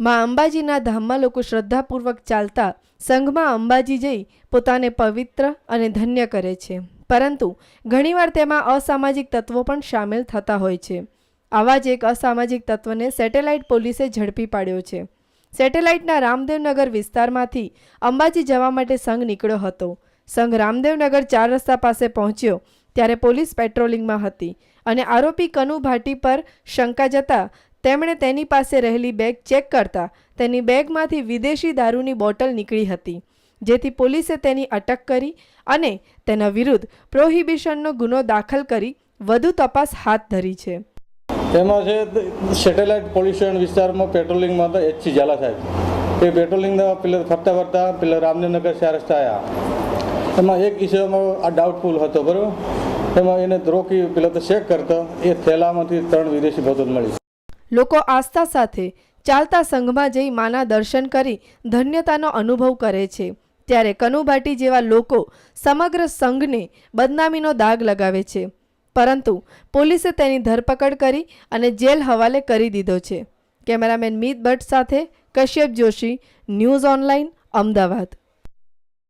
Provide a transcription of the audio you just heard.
માં અંબાજીના ધામમાં લોકો શ્રદ્ધાપૂર્વક ચાલતા સંઘમાં અંબાજી જઈ પોતાને પવિત્ર અને ધન્ય કરે છે. પરંતુ ઘણીવાર તેમાં અસામાજિક તત્વો પણ સામેલ થતા હોય છે. આવા જ એક અસામાજિક તત્વને સેટેલાઇટ પોલીસે ઝડપી પાડ્યો છે. સેટેલાઇટના રામદેવનગર વિસ્તારમાંથી અંબાજી જવા માટે સંઘ નીકળ્યો હતો. સંઘ રામદેવનગર ચાર રસ્તા પાસે પહોંચ્યો ત્યારે પોલીસ પેટ્રોલિંગમાં હતી અને આરોપી કનુ ભાટી પર શંકા જતા તેમણે તેની પાસે રહેલી બેગ ચેક કરતા તેની બેગમાંથી વિદેશી દારૂની બોટલ નીકળી હતી, જેથી પોલીસે તેની અટક કરી અને તેના વિરુદ્ધ પ્રોહિબિશનનો ગુનો દાખલ કરી વધુ તપાસ હાથ ધરી છે. તેમાં છે, સેટેલાઇટ પોલ્યુશન વિસ્તારમાં પેટ્રોલિંગમાં હતા એચસી ઝાલા સાહેબ. એ પેટ્રોલિંગના પેલા ફરતા ફરતા પેલા રામનગર ચાર રસ્તા આવ્યા એમાં એક વિષયમાં આ ડાઉટફુલ હતો, બરાબર? એમાં એને રોકી, પેલા તો ચેક કરતો, એ થેલામાંથી ત્રણ વિદેશી બોતલ મળી લોકો આસ્થા સાથે ચાલતા સંઘમાં જઈ માના દર્શન કરી ધન્યતાનો અનુભવ કરે છે. ત્યારે કનુભાટી જેવા લોકો સમગ્ર સંઘને બદનામીનો દાગ લગાવે છે. પરંતુ પોલીસે તેની ધરપકડ કરી અને જેલ હવાલે કરી દીધો છે. કેમેરામેન મીત ભટ્ટ સાથે કશ્યપ જોશી, ન્યૂઝ ઓનલાઈન, અમદાવાદ.